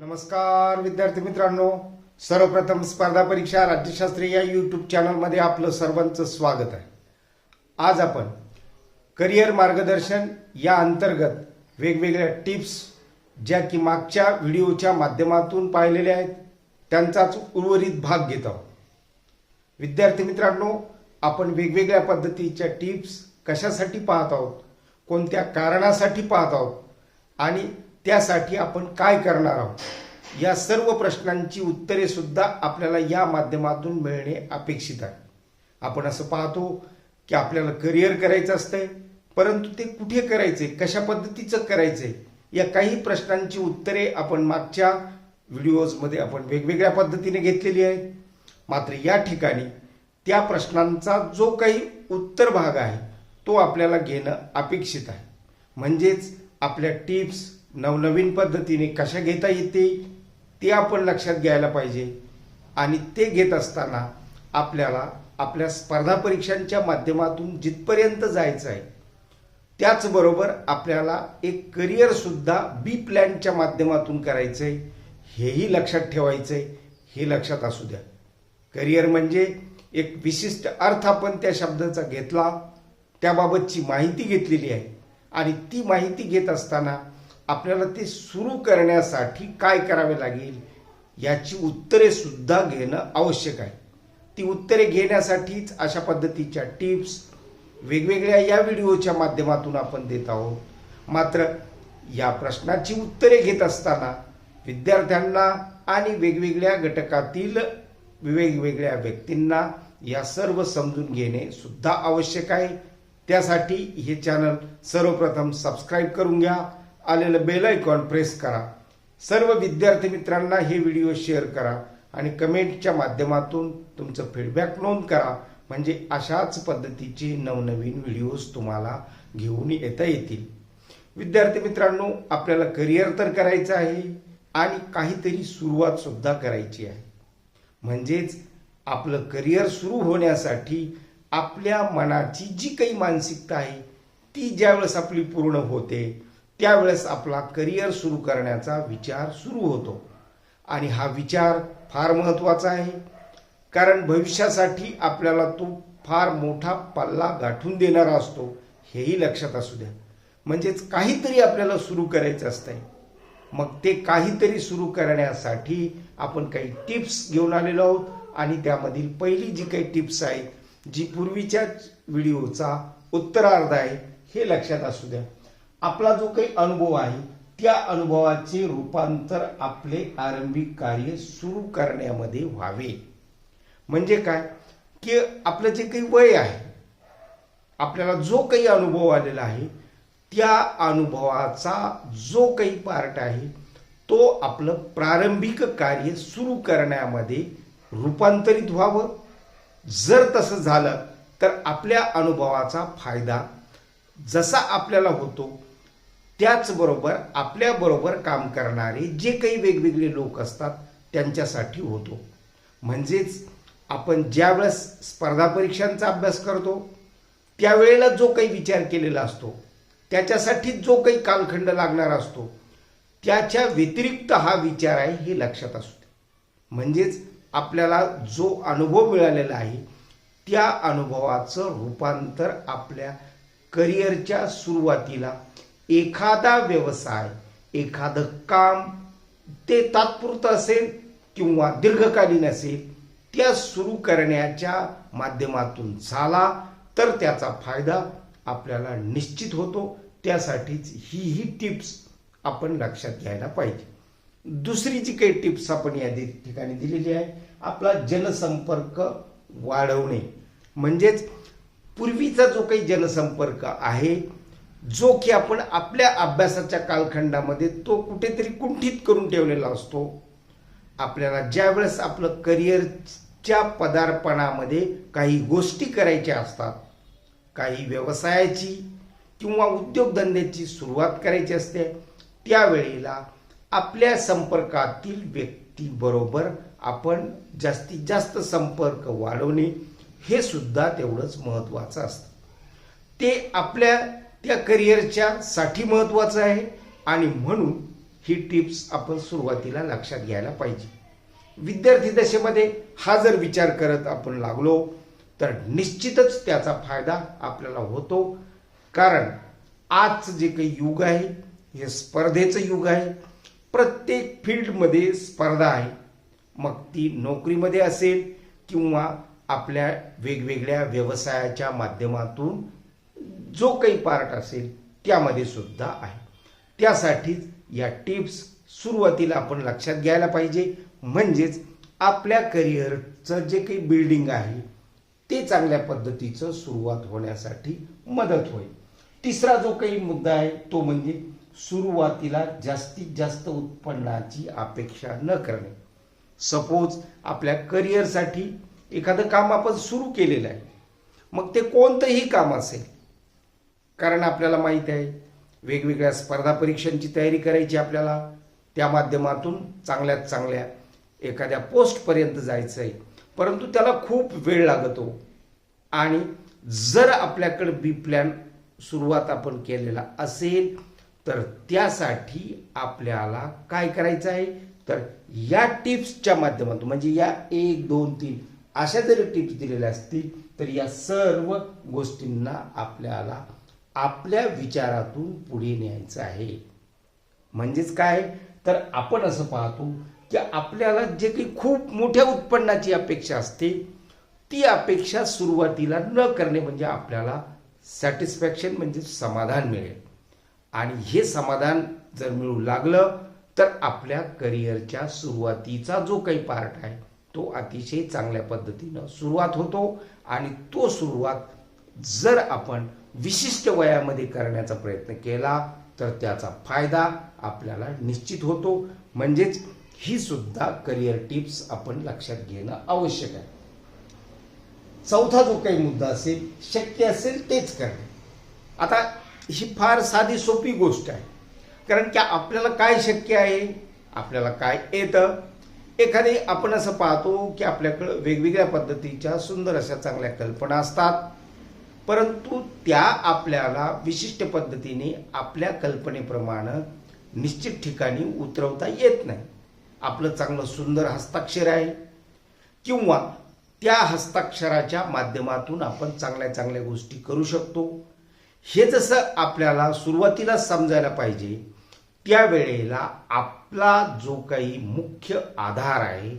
नमस्कार विद्यार्थी मित्रांनो. सर्वप्रथम स्पर्धा परीक्षा राज्यशास्त्री या यूट्यूब चॅनलमध्ये आपलं सर्वांचं स्वागत आहे. आज आपण करिअर मार्गदर्शन या अंतर्गत वेगवेगळ्या टिप्स ज्या की मागच्या व्हिडिओच्या माध्यमातून पाहिलेल्या आहेत त्यांचाच उर्वरित भाग घेत आहोत. विद्यार्थी मित्रांनो आपण वेगवेगळ्या पद्धतीच्या टिप्स कशासाठी पाहत आहोत कोणत्या कारणासाठी पाहत आहोत आणि त्यासाठी आपण काय करणार आहोत? या सर्व प्रश्नांची उत्तरे सुद्धा आपल्याला या माध्यमातून मिळणे अपेक्षित आहे. आपण असं पाहतो की आपल्याला करिअर करायचं असतंय परंतु ते कुठे करायचे कशा पद्धतीचं करायचंय? या काही प्रश्नांची उत्तरे आपण मागच्या व्हिडिओजमध्ये आपण वेगवेगळ्या पद्धतीने घेतलेली आहेत. मात्र या ठिकाणी त्या प्रश्नांचा जो काही उत्तर भाग आहे तो आपल्याला घेणं अपेक्षित आहे. म्हणजेच आपल्या टिप्स नवनवीन पद्धतीने कशा घेता येते ते आपण लक्षात घ्यायला पाहिजे. आणि ते घेत असताना आपल्याला आपल्या स्पर्धा परीक्षांच्या माध्यमातून जिथपर्यंत जायचं आहे त्याचबरोबर आपल्याला एक करिअरसुद्धा बी प्लॅनच्या माध्यमातून करायचं आहे हेही लक्षात ठेवायचं आहे हे लक्षात असू द्या. करिअर म्हणजे एक विशिष्ट अर्थ आपण त्या शब्दाचा घेतला त्याबाबतची माहिती घेतलेली आहे. आणि ती माहिती घेत असताना आपल्याला ते सुरू करण्यासाठी काय करावे लागेल याची उत्तरे सुद्धा घेणं आवश्यक आहे. ती उत्तरे घेण्यासाठीच अशा पद्धतीच्या टिप्स वेगवेगळ्या या व्हिडिओच्या माध्यमातून आपण देत आहोत. मात्र या प्रश्नाची उत्तरे घेत असताना विद्यार्थ्यांना आणि वेगवेगळ्या घटकातील वेगवेगळ्या व्यक्तींना या सर्व समजून घेणे सुद्धा आवश्यक आहे. त्यासाठी हे चॅनल सर्वप्रथम सबस्क्राईब करून घ्या. आलेलं बेल आयकॉन प्रेस करा. सर्व विद्यार्थी मित्रांना हे व्हिडिओ शेअर करा आणि कमेंटच्या माध्यमातून तुमचं फीडबॅक नोंद करा. म्हणजे अशाच पद्धतीचे नवनवीन व्हिडिओज तुम्हाला घेऊन येता येतील. विद्यार्थी मित्रांनो आपल्याला करिअर तर करायचं आहे आणि काहीतरी सुरुवात सुद्धा करायची आहे. म्हणजेच आपलं करिअर सुरू होण्यासाठी आपल्या मनाची जी काही मानसिकता आहे ती ज्यावेळेस आपली पूर्ण होते त्यावेळेस आपला करिअर सुरू करण्याचा विचार सुरू होतो. आणि हा विचार फार महत्त्वाचा आहे. कारण भविष्यासाठी आपल्याला तो फार मोठा पल्ला गाठून देणारा असतो हेही लक्षात असू द्या. म्हणजेच काहीतरी आपल्याला सुरू करायचं असतंय. मग ते काहीतरी सुरू करण्यासाठी आपण काही टिप्स घेऊन आलेलो आहोत आणि त्यामधील पहिली जी काही टिप्स आहेत जी पूर्वीच्या व्हिडिओचा उत्तरार्ध आहे हे लक्षात असू द्या. आपला जो काही अनुभव आहे त्या अनुभवाचे रूपांतर आपले आरंभिक कार्य सुरू करण्यामध्ये व्हावे. म्हणजे काय? की आपलं जे काही वय आहे आपल्याला जो काही अनुभव आलेला आहे त्या अनुभवाचा जो काही पार्ट आहे तो आपलं प्रारंभिक कार्य सुरू करण्यामध्ये रूपांतरित व्हावं. जर तसं झालं तर आपल्या अनुभवाचा फायदा जसा आपल्याला होतो त्याचबरोबर आपल्याबरोबर काम करणारे जे काही वेगवेगळे लोक असतात त्यांच्यासाठी होतो. म्हणजेच आपण ज्यावेळेस स्पर्धा परीक्षांचा अभ्यास करतो त्यावेळेला जो काही विचार केलेला असतो त्याच्यासाठी जो काही कालखंड लागणार असतो त्याच्या व्यतिरिक्त हा विचार आहे हे लक्षात असू दे. म्हणजेच आपल्याला जो अनुभव मिळालेला आहे त्या अनुभवाचं रूपांतर आपल्या करिअरच्या सुरुवातीला एखादा व्यवसाय एखादं काम ते तात्पुरतं असेल किंवा दीर्घकालीन असेल त्या सुरू करण्याच्या माध्यमातून झाला तर त्याचा फायदा आपल्याला निश्चित होतो. त्यासाठीच ही ही टिप्स आपण लक्षात घ्यायला पाहिजे. दुसरी जी काही टिप्स आपण या ठिकाणी दिलेली आहे आपला जनसंपर्क वाढवणे. म्हणजेच पूर्वीचा जो काही जनसंपर्क आहे जो की आपण आपल्या अभ्यासाच्या कालखंडामध्ये तो कुठेतरी कुंठित करून ठेवलेला असतो. आपल्याला ज्यावेळेस आपलं करिअरच्या पदार्पणामध्ये काही गोष्टी करायच्या असतात काही व्यवसायाची किंवा उद्योगधंद्याची सुरुवात करायची असते त्यावेळेला आपल्या संपर्कातील व्यक्तीबरोबर आपण जास्तीत जास्त संपर्क वाढवणे हे सुद्धा तेवढंच महत्त्वाचं असतं. ते आपल्या त्या करिअरच्या साठी महत्त्वाचं आहे. आणि म्हणून ही टिप्स आपण सुरुवातीला लक्षात घ्यायला पाहिजे. विद्यार्थी दशेमध्ये हा जर विचार करत आपण लागलो तर निश्चितच त्याचा फायदा आपल्याला होतो. कारण आजचं जे काही युग आहे हे स्पर्धेचं युग आहे. प्रत्येक फील्डमध्ये स्पर्धा आहे. मग ती नोकरीमध्ये असेल किंवा आपल्या वेगवेगळ्या व्यवसायाच्या माध्यमातून जो काही पार्ट असेल त्यामध्ये सुद्धा आहे. त्यासाठीच या टिप्स सुरुवातीला आपण लक्षात घ्यायला पाहिजे. म्हणजेच आपल्या करिअरचं जे काही बिल्डिंग आहे ते चांगल्या पद्धतीचं सुरुवात होण्यासाठी मदत होईल. तिसरा जो काही मुद्दा आहे तो म्हणजे सुरुवातीला जास्तीत जास्त उत्पन्नाची अपेक्षा न करणे. सपोज आपल्या करिअरसाठी एखादं काम आपण सुरू केलेलं आहे. मग ते कोणतंही काम असेल कारण आपल्याला माहीत आहे वेगवेगळ्या स्पर्धा परीक्षांची तयारी करायची आपल्याला. त्या माध्यमातून चांगल्यात चांगल्या एखाद्या पोस्टपर्यंत जायचं आहे परंतु त्याला खूप वेळ लागतो. आणि जर आपल्याकडे बी प्लॅन सुरुवात आपण केलेला असेल तर त्यासाठी आपल्याला काय करायचं आहे? तर या टिप्सच्या माध्यमातून म्हणजे या एक दोन तीन अशा जरी टिप्स दिलेल्या असतील तर या सर्व गोष्टींना आपल्याला आपल्या विचारातून पुढे न्यायचं आहे. म्हणजेच काय? तर आपण असं पाहतो की आपल्याला जे काही खूप मोठ्या उत्पन्नाची अपेक्षा असते ती अपेक्षा सुरुवातीला न करणे म्हणजे आपल्याला सॅटिस्फॅक्शन म्हणजे समाधान मिळेल. आणि हे समाधान जर मिळू लागलं तर आपल्या करिअरच्या सुरुवातीचा जो काही पार्ट आहे तो अतिशय चांगल्या पद्धतीनं सुरुवात होतो आणि तो सुरुवात जर आपण विशिष्ट वयामध्ये करण्याचा प्रयत्न केला तर त्याचा फायदा आपल्याला निश्चित होतो. म्हणजेच ही सुद्धा करिअर टिप्स आपण लक्षात घेणं आवश्यक आहे. चौथा जो काही मुद्दा असेल शक्य असेल तेच करणे. आता ही फार साधी सोपी गोष्ट आहे. कारण की आपल्याला काय शक्य आहे? आपल्याला काय येतं? एखादी आपण असं पाहतो की आपल्याकडं वेगवेगळ्या पद्धतीच्या सुंदर अशा चांगल्या कल्पना असतात. परंतु त्या आपल्याला विशिष्ट पद्धतीने आपल्या कल्पनेप्रमाणे निश्चित ठिकाणी उतरवता येत नाही. आपलं चांगलं सुंदर हस्ताक्षर आहे. किंवा त्या हस्ताक्षराच्या माध्यमातून आपण चांगल्या चांगल्या गोष्टी करू शकतो. हे जसं आपल्याला सुरुवातीला समजायला पाहिजे त्यावेळेला आपला जो काही मुख्य आधार आहे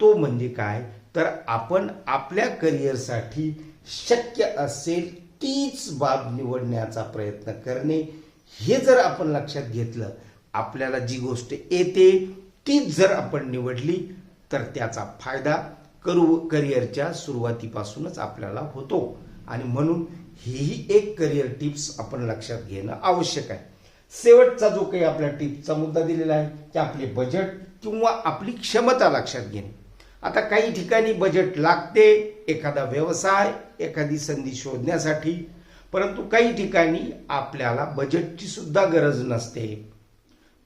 तो म्हणजे काय? तर आपण आपल्या करिअरसाठी शक्य असेल तीच बाब निवडण्याचा प्रयत्न करणे. हे जर आपण लक्षात घेतलं आपल्याला जी गोष्ट येते तीच जर आपण निवडली तर त्याचा फायदा करू करिअरच्या सुरुवातीपासूनच आपल्याला होतो. आणि म्हणून ही एक करिअर टिप्स आपण लक्षात घेणं आवश्यक आहे. शेवटचा जो काही आपल्या टिप्सचा मुद्दा दिलेला आहे की आपले बजेट किंवा आपली क्षमता लक्षात घेणे. आता काही ठिकाणी बजेट लागते एखादा व्यवसाय एखादी संधी शोधण्यासाठी. परंतु काही ठिकाणी आपल्याला बजेटची सुद्धा गरज नसते.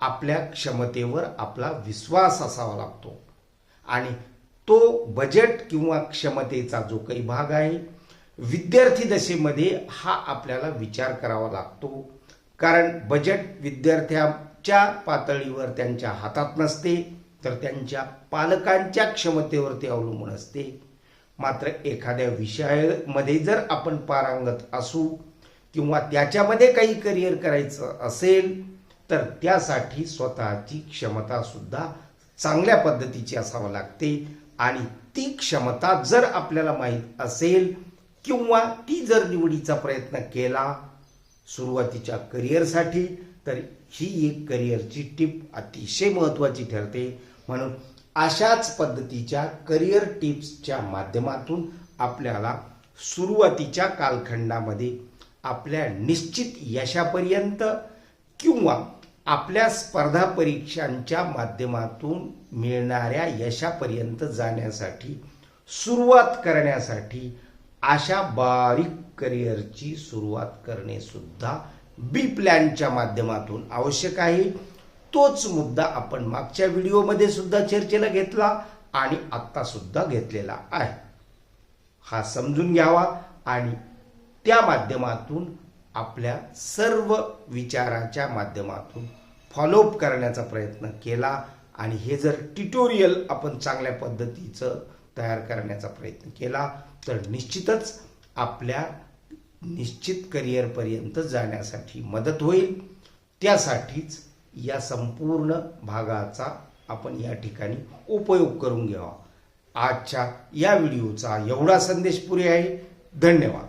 आपल्या क्षमतेवर आपला विश्वास असावा लागतो. आणि तो बजेट किंवा क्षमतेचा जो काही भाग आहे विद्यार्थी दशेमध्ये हा आपल्याला विचार करावा लागतो. कारण बजेट विद्यार्थ्यांच्या पातळीवर त्यांच्या हातात नसते. तर त्यांच्या पालकांच्या क्षमतेवरती अवलंबून असते. मात्र एखाद्या विषयामध्ये जर आपण पारंगत असू किंवा त्याच्यामध्ये काही करिअर करायचं असेल तर त्यासाठी स्वतःची क्षमता सुद्धा चांगल्या पद्धतीची असावं लागते. आणि ती क्षमता जर आपल्याला माहीत असेल किंवा ती जर निवडीचा प्रयत्न केला सुरुवातीच्या करिअरसाठी तर ही एक करिअरची टिप अतिशय महत्त्वाची ठरते. म्हणून अशाच पद्धतीच्या करिअर टिप्सच्या माध्यमातून आपल्याला सुरुवातीच्या कालखंडामध्ये आपल्या निश्चित यशापर्यंत किंवा आपल्या स्पर्धा परीक्षांच्या माध्यमातून मिळणाऱ्या यशापर्यंत जाण्यासाठी सुरुवात करण्यासाठी अशा बारीक करिअरची सुरुवात करणे सुद्धा बी प्लॅनच्या माध्यमातून आवश्यक आहे. तोच मुद्दा आपण मागच्या व्हिडिओमध्ये सुद्धा चर्चेला घेतला आणि आत्ता सुद्धा घेतलेला आहे. हा समजून घ्यावा आणि त्या माध्यमातून आपल्या सर्व विचाराच्या माध्यमातून फॉलोअप करण्याचा प्रयत्न केला आणि हे जर ट्युटोरियल आपण चांगल्या पद्धतीचं तयार करण्याचा प्रयत्न केला तर निश्चितच आपल्या निश्चित करिअरपर्यंत जाण्यासाठी मदत होईल. त्यासाठीच या संपूर्ण भागाचा आपण या ठिकाणी उपयोग करून घ्यावा. आजच्या या व्हिडिओचा एवढा संदेश पुरे आहे. धन्यवाद.